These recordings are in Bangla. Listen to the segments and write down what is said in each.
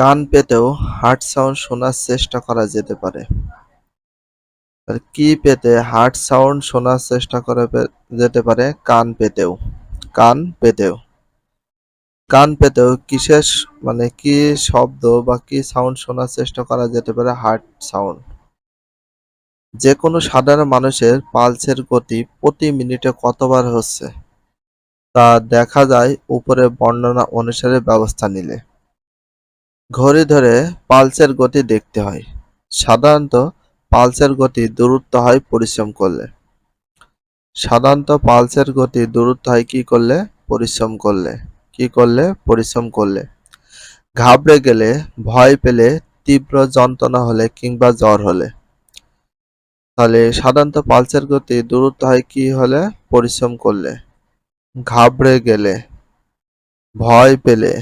কান পেতেও হার্ট সাউন্ড শোনার চেষ্টা করা যেতে পারে। কি পেতে হার্ট সাউন্ড শোনার চেষ্টা করা যেতে পারে কান পেতেও। কান পেতেও। কান পেতেও কিসের মানে কি শব্দ বা কি সাউন্ড শোনার চেষ্টা করা যেতে পারে হার্ট সাউন্ড। যে কোনো সাধারণ মানুষের পালসের গতি প্রতি মিনিটে কতবার হচ্ছে তা দেখা যায় উপরে বর্ণনা অনুসারে ব্যবস্থা নিলে। ঘড়ি ধরে পালসের গতি দেখতে হয়। সাধারণত পালসের গতি দূরত্ব হয় পরিশ্রম করলে। সাধারণত পালসের গতি দূরত্ব হয় কি করলে? পরিশ্রম করলে। কি করলে? পরিশ্রম করলে। ঘাবড়ে গেলে, ভয় পেলে, তীব্র যন্ত্রণা হলে কিংবা জ্বর হলে। তাহলে সাধারণত পালসের গতি দূরত্ব হয় কি হলে? পরিশ্রম করলে। ঘাবড়ে গেলে, ভয় পেলে,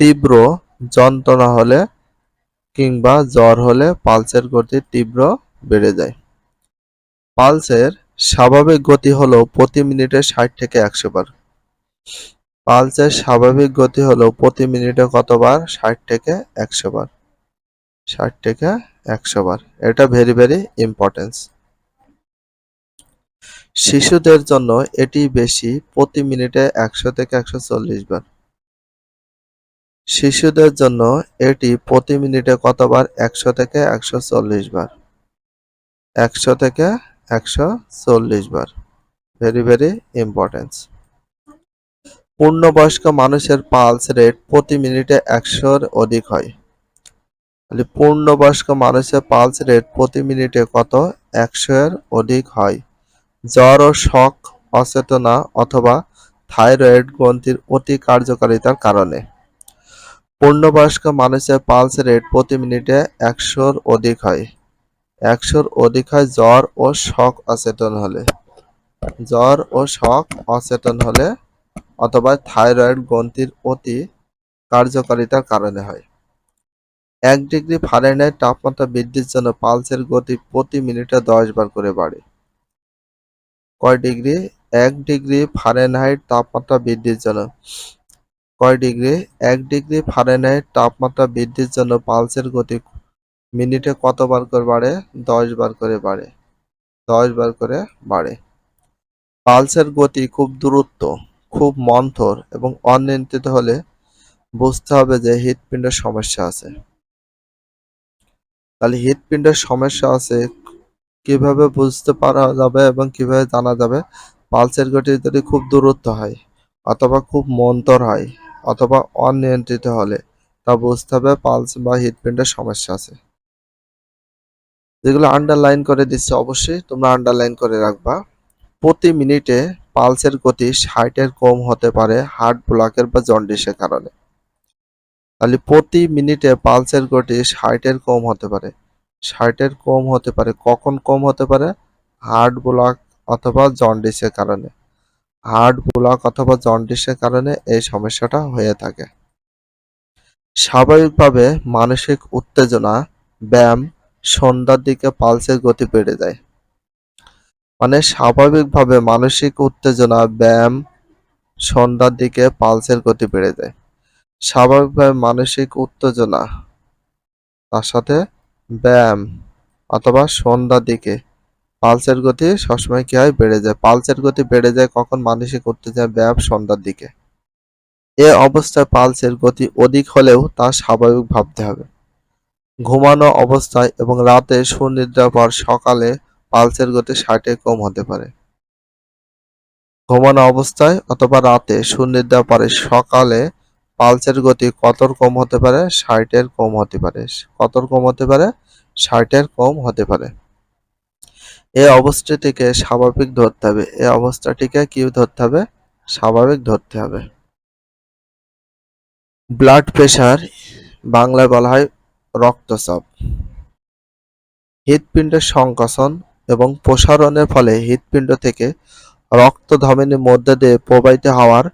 তীব্র যন্ত্রণা হলে কিংবা জ্বর হলে পালসের গতি তীব্র বেড়ে যায়। পালসের স্বাভাবিক গতি হলো প্রতি মিনিটে ষাট থেকে একশো বার। পালসের স্বাভাবিক গতি হলো প্রতি মিনিটে কতবার? ষাট থেকে একশো বার। ষাট থেকে একশো বার। এটা ভেরি ভেরি ইম্পর্টেন্স শিশুদের জন্য এটি বেশি প্রতি মিনিটে একশো থেকে একশো চল্লিশ বার। শিশুদের জন্য এটি প্রতি মিনিটে কতবার? একশো থেকে একশো চল্লিশ বার। একশো থেকে একশো চল্লিশ বার। ভেরি ভেরি ইম্পর্টেন্স পূর্ণবয়স্ক মানুষের পালস রেট প্রতি মিনিটে একশোর অধিক হয়। তাহলে পূর্ণবয়স্ক মানুষের পালস রেট প্রতি মিনিটে কত? একশো এর অধিক হয়। জ্বর ও শখ অচেতনা অথবা থাইরয়েড গ্রন্থির অতি কার্যকারিতার কারণে। পূর্ণবয়স্ক মানুষের পালস রেট প্রতি মিনিটে একশোর অধিক হয়। একশোর অধিক হয় জ্বর ও শক অচেতন হলে। জ্বর ও শক অচেতন হলে অথবা থাইরয়েড গ্রন্থির অতি কার্যকারিতার কারণে হয়। এক ডিগ্রি ফারেনহাইট তাপমাত্রা বৃদ্ধির জন্য পালসের গতি প্রতি মিনিটে দশ বার করে বাড়ে। কয় ডিগ্রি? এক ডিগ্রি ফারেনহাইট তাপমাত্রা বৃদ্ধির জন্য কয় ডিগ্রি? এক ডিগ্রি ফারেনহাইট তাপমাত্রা বৃদ্ধির জন্য পালসের গতি মিনিটে কতবার করে বাড়ে? দশ বার করে বাড়ে। দশ বার করে বাড়ে। পালসের গতি খুব দূরত্ব খুব মন্থর এবং অনিয়ন্ত্রিত হলে বুঝতে হবে যে হৃৎপিণ্ডের সমস্যা আছে। তাহলে হৃৎপিণ্ডের সমস্যা আছে, কীভাবে বুঝতে পারা যাবে এবং কীভাবে জানা যাবে? পালসের গতি যদি খুব দূরত্ব হয় অথবা খুব মন্তর হয় অথবা অনিয়ন্ত্রিত হলে তা বুঝতে হবে, পালস বা হৃৎপিণ্ডের সমস্যা আছে। যেগুলো আন্ডারলাইন করে দিচ্ছে অবশ্যই তোমরা আন্ডারলাইন করে রাখবা। প্রতি মিনিটে পালসের গতি ষাটের কম হতে পারে হার্ট ব্লকের বা জন্ডিসের কারণে। তাহলে প্রতি মিনিটে পালসের গতি ষাটের কম হতে পারে। ষাটের কম হতে পারে, কখন কম হতে পারে? হার্ট ব্লক অথবা জন্ডিসের কারণে। হার্ট ব্লক অথবা জন্ডিসের কারণে এই সমস্যাটা হয়ে থাকে। স্বাভাবিকভাবে মানসিক উত্তেজনা, ব্যায়াম সন্ধ্যার দিকে পালসের গতি বেড়ে যায়। মানে স্বাভাবিকভাবে মানসিক উত্তেজনা, ব্যায়াম সন্ধ্যার দিকে পালসের গতি বেড়ে যায়। স্বাভাবিকভাবে মানসিক উত্তেজনা, তার সাথে ব্যায়াম অথবা সন্ধ্যার দিকে পালসের গতি সবসময় কি হয় বেড়ে যায়। পালসের গতি বেড়ে যায় কখন মানুষে করতে যায় ব্যায়াম সন্ধ্যার দিকে। এ অবস্থায় পালসের গতি অধিক হলেও তা স্বাভাবিক ভাবতে হবে। ঘুমানো অবস্থায় এবং রাতে সুনিদ্রার পর সকালে পালসের গতি ষাটে কম হতে পারে। ঘুমানো অবস্থায় অথবা রাতে সুনিদ্রা পরে সকালে পালসের গতি কতর কম হতে পারে? ষাটের কম হতে পারে। কতর কম হতে পারে? ষাটের কম হতে পারে। এই অবস্থাটিকে স্বাভাবিক ধরতে হবে। এই অবস্থাটিকে কি ধরতে হবে? স্বাভাবিক ধরতে হবে। ব্লাড প্রেশার বাংলায় বলা হয় রক্তচাপ। হৃদপিণ্ডের সংকোচন এবং প্রসারণের ফলে হৃৎপিণ্ড থেকে রক্ত ধমনীর মধ্যে দিয়ে প্রবাহিত হওয়ার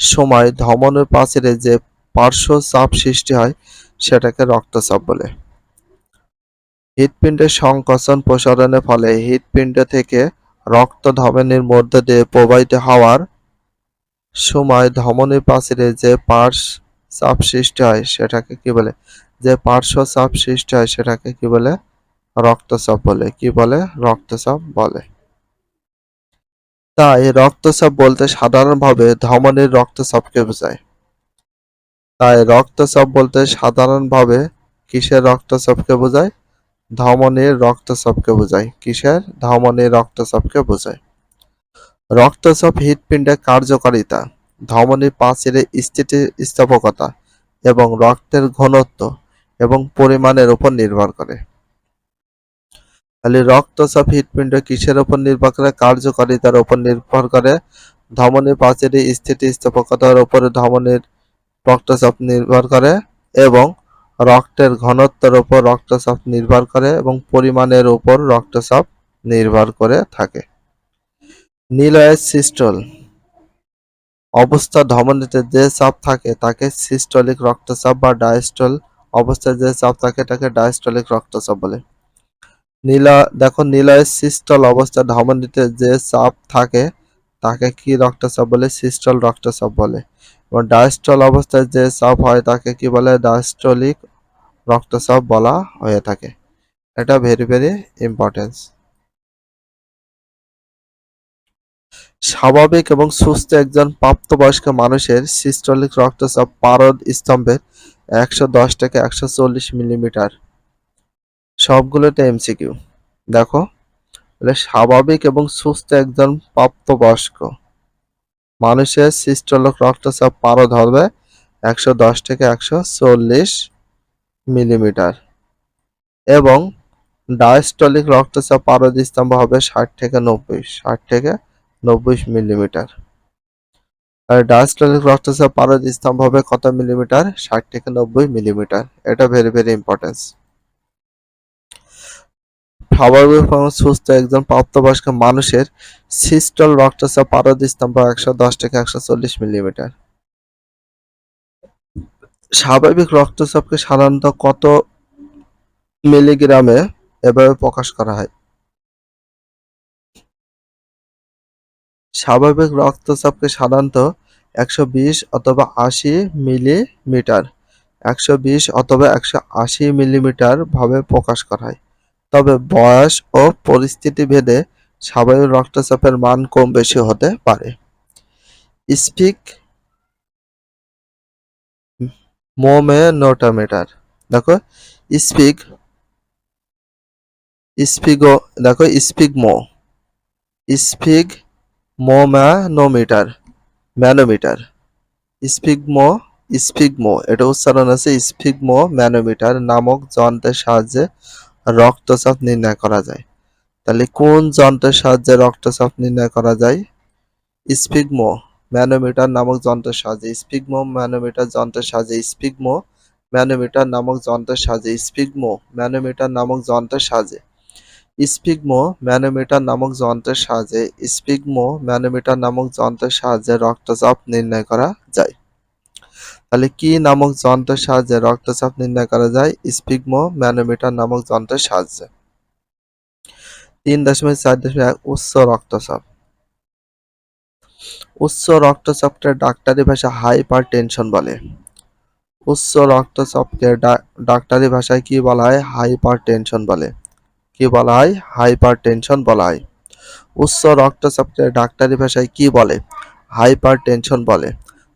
সময় ধমনের প্রাচীরে যে পার্শ্ব চাপ সৃষ্টি হয়, সেটাকে রক্তচাপ বলে। হৃৎপিণ্ডের সংকোচন প্রসারণের ফলে হৃৎপিণ্ড থেকে রক্ত ধমনীর মধ্য দিয়ে প্রবাহিত হওয়ার সময় ধমনীর প্রাচীরে যে পার্শ্ব চাপ সৃষ্টি হয়, সেটাকে কি বলে? যে পার্শ্ব চাপ সৃষ্টি হয়, সেটাকে কি বলে? রক্তচাপ বলে। কি বলে? রক্তচাপ বলে। তাই রক্তচাপ বলতে সাধারণভাবে ধমনীর রক্তচাপকে বোঝায়। তাই রক্তচাপ বলতে সাধারণভাবে কিসের রক্তচাপকে বোঝায়? ধমনীর রক্তচাপকে বোঝায়। কিসের? ধমনীর রক্তচাপকে বোঝায়। রক্তচাপ হৃৎপিণ্ডের কার্যকারিতা ধমনী প্রাচীরের স্থিতিস্থাপকতা এবং রক্তের ঘনত্ব এবং পরিমাণের উপর নির্ভর করে। তাহলে রক্তচাপ হৃৎপিণ্ড কিসের উপর নির্ভর করে? কার্যকারিতার উপর নির্ভর করে। ধমনী প্রাচীরের স্থিতিস্থাপকতার উপর ধমনীর রক্তচাপ নির্ভর করে এবং রক্তের ঘনত্বের উপর রক্তচাপ নির্ভর করে এবং পরিমাণের উপর রক্তচাপ নির্ভর করে থাকে। নিলয়ের সিস্টল। অবস্থা ধমনীতে যে চাপ থাকে, তাকে সিস্টলিক রক্তচাপ বা ডায়াস্টল অবস্থায় যে চাপ থাকে, তাকে ডায়াস্টলিক রক্তচাপ বলে। নীলা দেখো নিলয়ের সিস্টল অবস্থা ধমনীতে যে চাপ থাকে, তাকে কি রক্তচাপ বলে? সিস্টল রক্তচাপ বলে। এবং ডায়াস্টল অবস্থায় যে চাপ হয় তাকে কি বলে? ডায়াস্টলিক রক্তচাপ বলা হয়ে থাকে। এটা ভেরি ভেরি ইম্পর্টেন্স স্বাভাবিক এবং সুস্থ একজন প্রাপ্তবয়স্ক মানুষের সিস্টলিক রক্তচাপ পারদ স্তম্ভের একশো দশ থেকে একশো চল্লিশ মিলিমিটার। সবগুলোতে এমসিকিউ দেখো স্বাভাবিক এবং সুস্থ একজন প্রাপ্তবয়স্ক। মানুষের সিস্টলিক রক্তচাপ পারদ ধরবে একশো দশ থেকে একশো চল্লিশ মিলিমিটার। এবং ডায়াস্টলিক রক্তচাপ পারদ স্তম্ভ হবে ষাট থেকে নব্বই, ষাট থেকে নব্বই মিলিমিটার। আর ডায়াস্টলিক রক্তচাপ পারদ স্তম্ভ হবে কত মিলিমিটার? ষাট থেকে নব্বই মিলিমিটার। এটা ভেরি ভেরি ইম্পর্টেন্স স্বাভাবিক এবং সুস্থ একজন প্রাপ্তবয়স্ক মানুষের সিস্টল রক্তচাপ পারদ স্তম্ভ একশো দশ থেকে একশো চল্লিশ মিলিমিটার। স্বাভাবিক রক্তচাপকে সাধারণত কত মিলিগ্রামে এভাবে প্রকাশ করা হয়? স্বাভাবিক রক্তচাপকে সাধারণত একশো বিশ অথবা আশি মিলিমিটার, একশো বিশ অথবা একশো আশি মিলিমিটার ভাবে প্রকাশ করা হয়। তবে বয়স ও পরিস্থিতি ভেদে স্বাভাবিক রক্তচাপের মান কম বেশি হতে পারে। স্পিক মোমেনোটোমিটার। দেখো, স্পিক স্পিগো, দেখো স্পিগমো স্পিগ মোম্যানোমিটার, ম্যানোমিটার। স্পিগমো স্পিগমো এটা উচ্চারণ আছে স্পিগমো ম্যানোমিটার নামক যন্ত্রের সাহায্যে রক্তচাপ নির্ণয় করা যায়। তাহলে কোন যন্ত্রের সাহায্যে রক্তচাপ নির্ণয় করা যায়? স্পিগমো, ম্যানোমিটার নামক যন্ত্রের সাহায্যে। স্পিগমো, ম্যানোমিটার যন্ত্রের সাহায্যে। স্পিগমো, ম্যানোমিটার নামক যন্ত্রের সাহায্যে। স্পিগমো, ম্যানোমিটার নামক যন্ত্রের সাহায্যে। স্পিগমো, ম্যানোমিটার নামক যন্ত্রের সাহায্যে। স্পিগমো, ম্যানোমিটার নামক যন্ত্রের সাহায্যে রক্তচাপ নির্ণয় করা যায়। তাহলে কি নামক যন্ত্রের সাহায্যে রক্তচাপ নির্ণয় করা যায়? স্পিগমো ম্যানোমিটার নামক যন্ত্রের সাহায্যে। তিন দশমিক চার দশমিক এক উচ্চ রক্তচাপ। উচ্চ রক্তচাপকে ডাক্তারি ভাষা হাইপার টেনশন বলে। উচ্চ রক্তচাপকে ডাক্তারি ভাষায় কি বলা হয়? হাইপার টেনশন বলে। কি বলা হয়? হাইপার টেনশন বলা হয়। উচ্চ রক্তচাপকে ডাক্তারি ভাষায় কি বলে? হাইপার টেনশন বলে।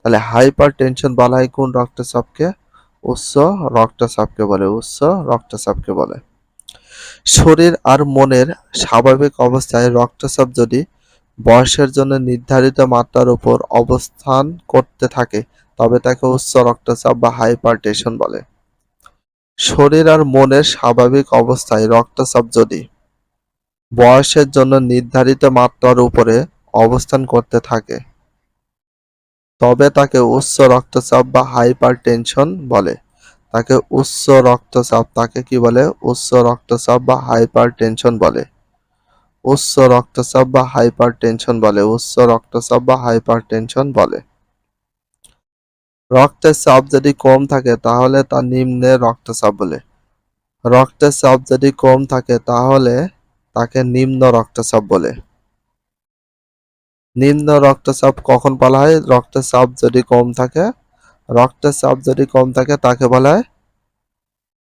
তাহলে হাইপার টেনশন বলা হয় কোন রক্তচাপকে উচ্চ রক্তচাপকে বলে, উচ্চ রক্তচাপকে বলে। শরীর আর মনের স্বাভাবিক অবস্থায় রক্তচাপ যদি বয়সের জন্য নির্ধারিত মাত্রার উপর অবস্থান করতে থাকে, তবে তাকে উচ্চ রক্তচাপ বা হাইপারটেনশন বলে। শরীর আর মনের স্বাভাবিক অবস্থায় রক্তচাপ যদি বয়সের জন্য নির্ধারিত মাত্রার উপরে অবস্থান করতে থাকে তবে তাকে উচ্চ রক্তচাপ বা হাইপার টেনশন বলে। তাকে উচ্চ রক্তচাপ, তাকে কি বলে? উচ্চ রক্তচাপ বা হাইপার টেনশন বলে। উচ্চ রক্তচাপ বা হাইপার টেনশন বলে। উচ্চ রক্তচাপ বা হাইপার টেনশন বলে। রক্তের চাপ যদি কম থাকে, তাহলে তা নিম্নে রক্তচাপ বলে। রক্তের চাপ যদি কম থাকে, তাহলে তাকে নিম্ন রক্তচাপ বলে। নিম্ন রক্তচাপ কখন বলা হয়? রক্তচাপ যদি কম থাকে, রক্তচাপ যদি কম থাকে, তাকে বলা হয়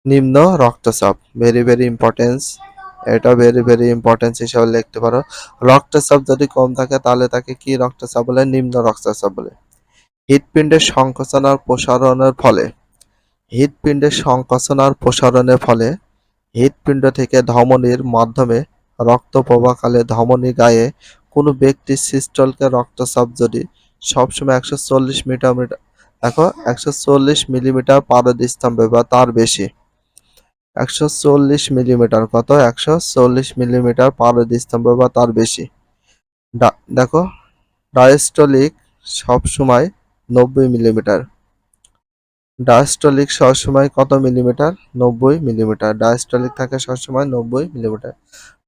নিম্ন রক্তচাপ। ভেরি ভেরি ইম্পর্টেন্স এটা ভেরি ভেরি ইম্পর্টেন্স হিসাবে লিখতে পারো। রক্তচাপ যদি কম থাকে, তাহলে তাকে কি রক্তচাপ বলে? নিম্ন রক্তচাপ বলে। হৃৎপিণ্ডের সংকোচন আর প্রসারণের ফলে। হৃৎপিণ্ডের সংকোচন আর প্রসারণের ফলে হৃদপিণ্ড থেকে ধমনীর মাধ্যমে রক্ত প্রবাহকালে ধমনী গায়ে কোনো ব্যক্তির সিস্টলকে রক্তচাপ যদি সবসময় একশো চল্লিশ মিটার দেখো, একশো চল্লিশ মিলিমিটার পারদস্তম্ভে বা তার বেশি। একশো চল্লিশ মিলিমিটার কত? একশো চল্লিশ মিলিমিটার পারদস্তম্ভে বা তার বেশি। দেখো, ডায়াস্টলিক সবসময় নব্বই মিলিমিটার। ডায়াস্টলিক সবসময় কত মিলিমিটার? নব্বই মিলিমিটার। ডায়াস্টলিক থাকে সবসময় নব্বই মিলিমিটার।